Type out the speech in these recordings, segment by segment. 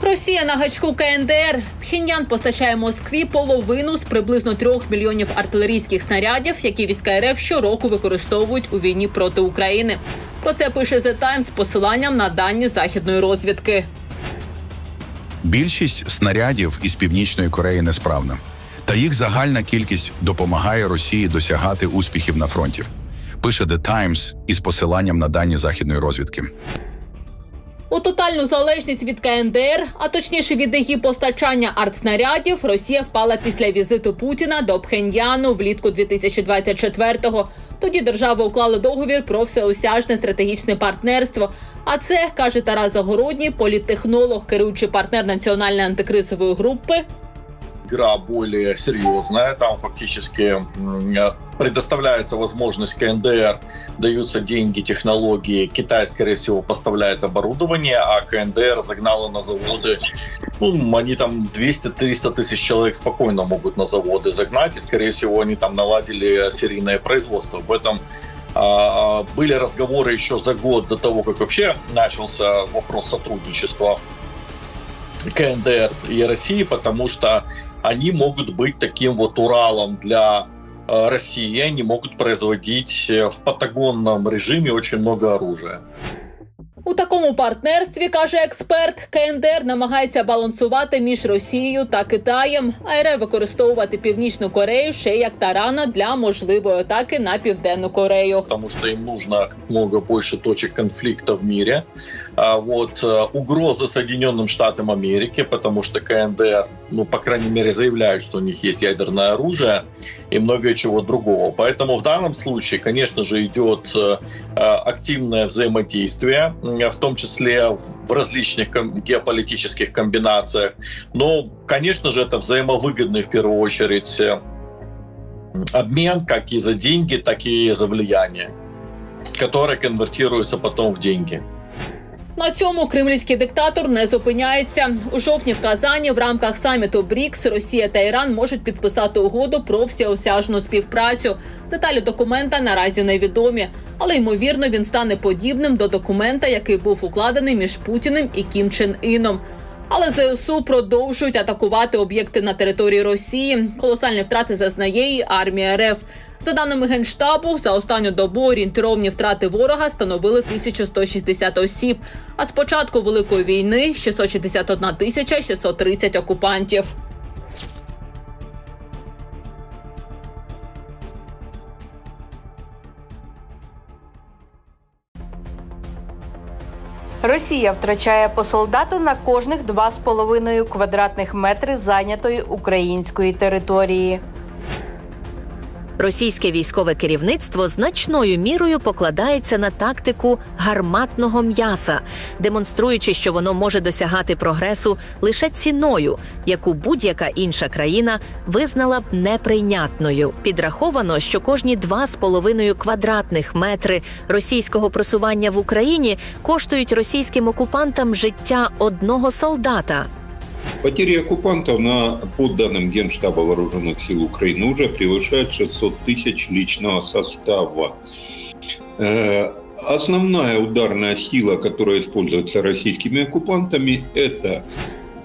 Росія на гачку КНДР. Пхеньян постачає Москві половину з приблизно трьох мільйонів артилерійських снарядів, які війська РФ щороку використовують у війні проти України. Про це пише The Times з посиланням на дані західної розвідки. Більшість снарядів із північної Кореї несправна, та їх загальна кількість допомагає Росії досягати успіхів на фронті. Пише The Times із посиланням на дані західної розвідки. У тотальну залежність від КНДР, а точніше від її постачання артснарядів, Росія впала після візиту Путіна до Пхеньяну влітку 2024-го. Тоді держави уклали договір про всеосяжне стратегічне партнерство. А це каже Тарас Загородній, політтехнолог, керуючий партнер національної антикризової групи. игра более серьезная. Там фактически предоставляется возможность КНДР, даются деньги, технологии. Китай, скорее всего, поставляет оборудование, а КНДР загнала на заводы. Ну, они там 200-300 тысяч человек спокойно могут на заводы загнать, и, скорее всего, они там наладили серийное производство. В этом а, были разговоры еще за год до того, как вообще начался вопрос сотрудничества КНДР и России, потому что они могут быть таким вот Уралом для э, России. Они могут производить э, в патагонном режиме очень много оружия. У такому партнерстві каже експерт, КНДР намагається балансувати між Росією та Китаєм, а РФ використовувати Північну Корею ще як тарана для можливої атаки на південну Корею. потому что им нужно как много больше точек конфликта в мире. А вот э, угрозы Соединенным Штатам Америки, потому что КНДР, ну, по крайней мере, заявляют, что у них есть ядерное оружие и многое чего другого. Поэтому в данном случае, конечно же, идет э, э, активное взаимодействие, м, в том числе в различных геополитических комбинациях. Но, конечно же, это взаимовыгодный в первую очередь э, обмен как и за деньги, так и за влияние, которое конвертируется потом в деньги. На цьому кремлівський диктатор не зупиняється. У жовтні в Казані в рамках саміту БРІКС Росія та Іран можуть підписати угоду про всеосяжну співпрацю. Деталі документа наразі невідомі, але ймовірно він стане подібним до документа, який був укладений між Путіним і Кім Чен Іном. Але ЗСУ продовжують атакувати об'єкти на території Росії. Колосальні втрати зазнає і армія РФ. За даними генштабу, за останню добу орієнтировні втрати ворога становили 1160 осіб. А з початку великої війни 661 тисяча 630 окупантів. Росія втрачає по солдату на кожних 2,5 квадратних метри зайнятої української території. Російське військове керівництво значною мірою покладається на тактику гарматного м'яса, демонструючи, що воно може досягати прогресу лише ціною, яку будь-яка інша країна визнала б неприйнятною. Підраховано, що кожні 2,5 квадратних метри російського просування в Україні коштують російським окупантам життя одного солдата. Потери оккупантов, на, по данным Генштаба Вооруженных сил Украины, уже превышают 600 тысяч личного состава. Э, Основная ударная сила, которая используется российскими оккупантами, это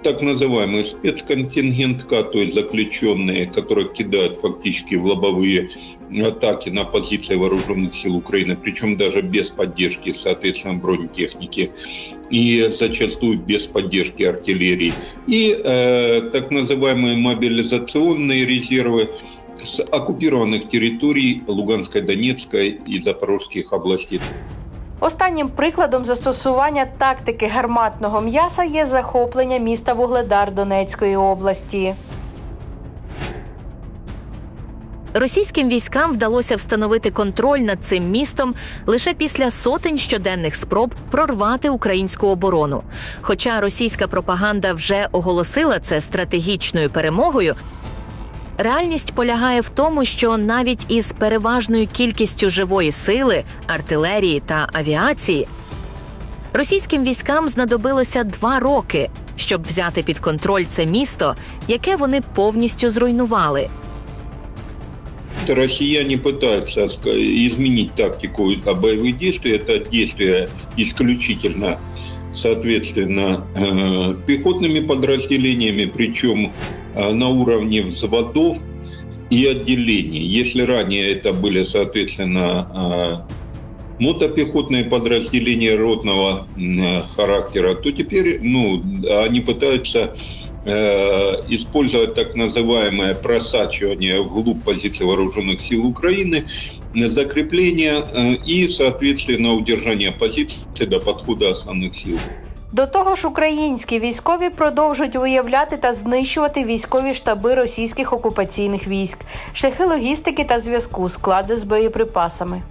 так называемый спецконтингент К, то есть заключенные, которых кидают фактически в лобовые атаки на позиции вооруженных сил Украины, причем даже без поддержки, соответственно, бронетехники и зачастую без поддержки артиллерии. И э, так называемые мобилизационные резервы с оккупированных территорий Луганской, Донецкой и Запорожских областей. Останнім прикладом застосування тактики гарматного м'яса є захоплення міста Вугледар Донецької області. Російським військам вдалося встановити контроль над цим містом лише після сотень щоденних спроб прорвати українську оборону. Хоча російська пропаганда вже оголосила це стратегічною перемогою. Реальність полягає в тому, що навіть із переважною кількістю живої сили, артилерії та авіації російським військам знадобилося два роки, щоб взяти під контроль це місто, яке вони повністю зруйнували. Россияне пытаются ска- изменить тактику а боевых действий. Это действия исключительно соответственно, э, пехотными подразделениями, причем э, на уровне взводов и отделений. Если ранее это были, соответственно, э, мотопехотные подразделения ротного м, характера, то теперь ну, они пытаются э, использовать так называемое просачивание вглубь позиций вооруженных сил Украины, э, закрепление э, и, соответственно, удержание позиций до подхода основных сил. До того ж, українські військові продовжують виявляти та знищувати військові штаби російських окупаційних військ, шляхи логістики та зв'язку, склади з боєприпасами.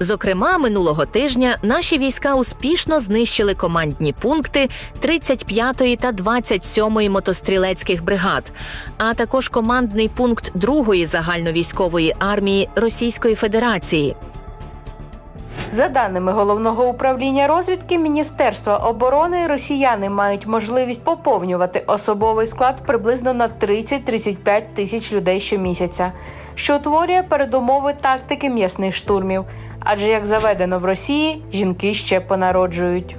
Зокрема, минулого тижня наші війська успішно знищили командні пункти 35-ї та 27-ї мотострілецьких бригад, а також командний пункт 2-ї загальновійськової армії Російської Федерації. За даними головного управління розвідки Міністерства оборони, росіяни мають можливість поповнювати особовий склад приблизно на 30-35 тисяч людей щомісяця, що утворює передумови тактики м'ясних штурмів. Адже як заведено в Росії, жінки ще понароджують.